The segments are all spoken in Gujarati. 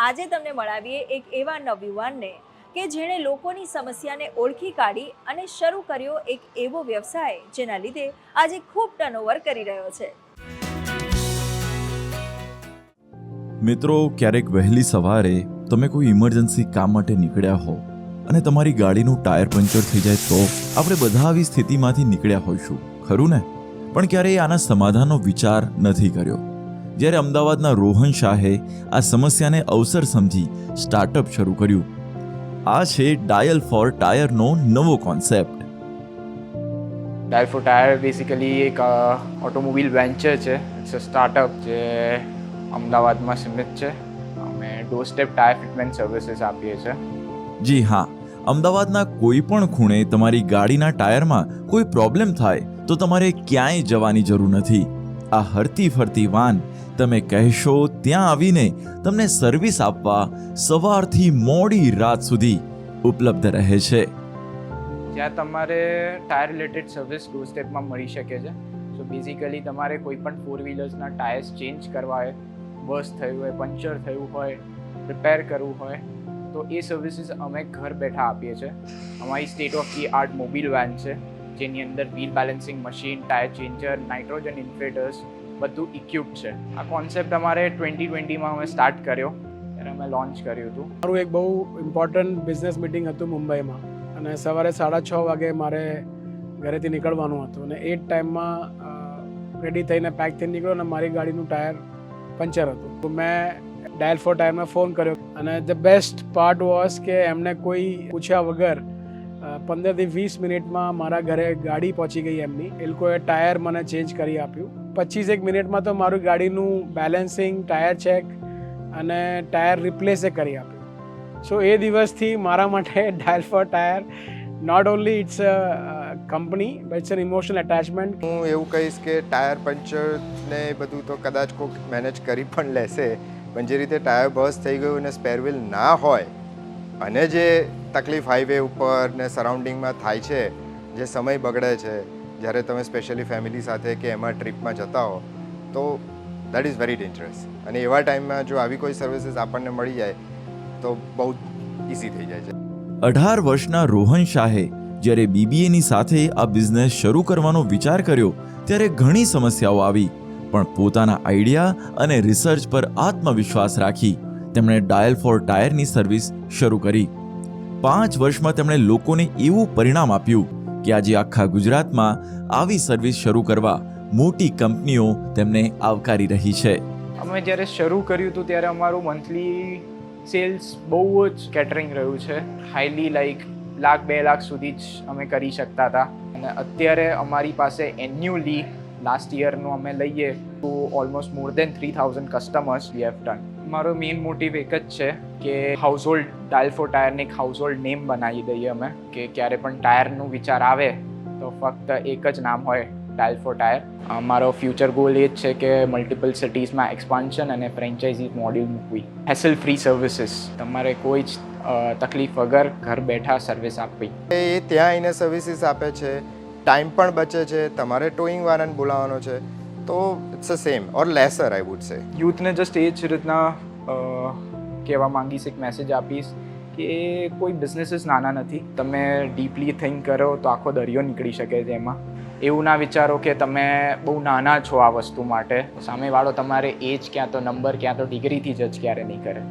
આજે તમને મળાવીએ એક એવા નવયુવાનને કે જેણે લોકોની સમસ્યાને ઓળખી કાઢી અને શરૂ કર્યો એક એવો વ્યવસાય જેના લીધે આજે ખૂબ ટર્નઓવર કરી રહ્યો છે. મિત્રો, ક્યારેક વહેલી સવારે તમે કોઈ ઇમરજન્સી કામ માટે નીકળ્યા હો અને તમારી ગાડીનું ટાયર પંચર થઈ જાય તો આપણે બધા આવી સ્થિતિમાંથી નીકળ્યા હોઈશું, ખરું ને? પણ ક્યારેય આના સમાધાનનો વિચાર નથી કર્યો. જ્યારે અમદાવાદના રોહન શાહે આ સમસ્યાને અવસર સમજી સ્ટાર્ટઅપ શરૂ કર્યું. આ છે ડાયલ ફોર ટાયરનો નવો concept dial four tyre basically એક ઓટોમોબાઈલ વેન્ચર છે. ઇટ્સ અ સ્ટાર્ટઅપ જે અમદાવાદમાં સીમિત છે. અમે door step tyre fitment services આપીએ છીએ. જી હા અમદાવાદના કોઈ પણ ખૂણે તમારી ગાડીના ટાયરમાં કોઈ પ્રોબ્લેમ થાય તો તમારે ક્યાંય જવાની જરૂર નથી. આ હરતી ફરતી વાન તમે કહેશો ત્યાં આવીને તમને સર્વિસ આપવા સવારથી મોડી રાત સુધી ઉપલબ્ધ રહે છે. જ્યાં તમારે ટાયર રિલેટેડ સર્વિસ ટુ સ્ટેપમાં મળી શકે છે. સો બેઝિકલી તમારે કોઈ પણ ફોર વ્હીલર્સના ટાયર્સ ચેન્જ કરવા હોય બસ થયું હોય પંચર થયું હોય રિપેર કરવું હોય, તો એ સર્વિસીસ અમે ઘર બેઠા આપીએ છીએ. અમારી state of the art mobile van છે, જેની અંદર wheel balancing machine tyre changer nitrogen inflators બધું ઇક્વિપ છે. આ કોન્સેપ્ટ અમારે ટ્વેન્ટી ટ્વેન્ટીમાં અમે સ્ટાર્ટ કર્યો. ત્યારે અમે લોન્ચ કર્યું હતું. મારું એક બહુ ઇમ્પોર્ટન્ટ બિઝનેસ મિટિંગ હતું મુંબઈમાં. અને સવારે સાડા છ વાગે મારે ઘરેથી નીકળવાનું હતું. અને એ જ ટાઈમમાં રેડી થઈને પેક થઈને નીકળ્યો અને મારી ગાડીનું ટાયર પંચર હતું. તો મેં ડાયલ ફોર ટાયરમાં ફોન કર્યો. અને ધ બેસ્ટ પાર્ટ વોઝ કે એમને કોઈ પૂછ્યા વગર પંદરથી વીસ મિનિટમાં મારા ઘરે ગાડી પહોંચી ગઈ એમની. એ લોકોએ ટાયર મને ચેન્જ કરી આપ્યું. પચીસ એક મિનિટમાં તો મારું ગાડીનું બેલેન્સિંગ ટાયર ચેક અને ટાયર રિપ્લેસે કરી આપ્યું. સો એ દિવસથી મારા માટે dial four tyre not only it's a company but it's an emotional attachment હું એવું કહીશ કે ટાયર પંચર ને એ બધું તો કદાચ કોઈક મેનેજ કરી પણ લેશે, પણ જે રીતે ટાયર બસ થઈ ગયું અને સ્પેર ના હોય, અને જે તકલીફ હાઈવે ઉપર ને સરાઉન્ડિંગમાં થાય છે, જે સમય બગડે છે જ્યારે તમે સ્પેશિયલી ફેમિલી સાથે કે એમાં ટ્રીપમાં જતા હો, તો દેટ ઇઝ વેરી ડેન્જરસ અને એવા ટાઈમમાં જો આવી કોઈ સર્વિસીસ આપણને મળી જાય, તો બહુ ઇઝી થઈ જાય છે. અઢાર વર્ષના રોહન શાહે જ્યારે બીબીએની સાથે આ બિઝનેસ શરૂ કરવાનો વિચાર કર્યો, ત્યારે ઘણી સમસ્યાઓ આવી. પણ પોતાના આઈડિયા અને રિસર્ચ પર આત્મવિશ્વાસ રાખી, તેમણે ડાયલ ફોર ટાયરની સર્વિસ શરૂ કરી. પાંચ વર્ષમાં તેમણે લોકોને એવું પરિણામ આપ્યું. કે આજે આખા ગુજરાતમાં આવી સર્વિસ શરૂ કરવા મોટી કંપનીઓ તેમને આવકારી રહી છે. અમે જ્યારે શરૂ કર્યું હતું ત્યારે અમારું મંથલી સેલ્સ બહુ જ કેટરિંગ રહ્યું છે. હાઈલી લાઈક લાખ, બે લાખ સુધી જ અમે કરી શકતા હતા. અને અત્યારે અમારી પાસે એન્યુઅલી લાસ્ટ યરનું અમે લઈએ તો almost more than three thousand customers we have done મારો મેઇન મોટિવ એક જ છે કે હાઉસહોલ્ડ ડાયલ ફોર ટાયરને એક હાઉસ હોલ્ડ નેમ બનાવી દઈએ અમે, કે ક્યારે પણ ટાયરનું વિચાર આવે, તો ફક્ત એક જ નામ હોય ડાયલ ફોર ટાયર મારો ફ્યુચર ગોલ એ જ છે કે મલ્ટિપલ સિટીઝમાં એક્સપાન્શન અને ફ્રેન્ચાઇઝી મોડ્યુલ મૂકવી. હેસલ ફ્રી સર્વિસીસ તમારે કોઈ જ તકલીફ વગર ઘર બેઠા સર્વિસ આપવી. એ ત્યાં આવીને સર્વિસીસ આપે છે ટાઈમ પણ બચે છે, તમારે ટોઈંગ વાળાને બોલાવવાનો છે. તો it's a same or lesser I would say યુથને just એ જ રીતના કહેવા માંગીશ એક મેસેજ આપીશ કે કોઈ બિઝનેસીસ નાના નથી. તમે ડીપલી થિંક કરો તો આખો દરિયો નીકળી શકે છે એમાં. એવું ના વિચારો કે તમે બહુ નાના છો આ વસ્તુ માટે. સામેવાળો તમારે એજ ક્યાં તો નંબર ક્યાં તો ડિગ્રીથી જજ ક્યારે નહીં કરે.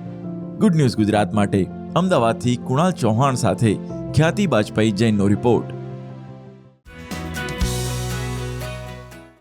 ગુડ ન્યૂઝ ગુજરાત માટે અમદાવાદથી કુણાલ ચૌહાણ સાથે ખ્યાતિ બાજપાઈ જૈનનો રિપોર્ટ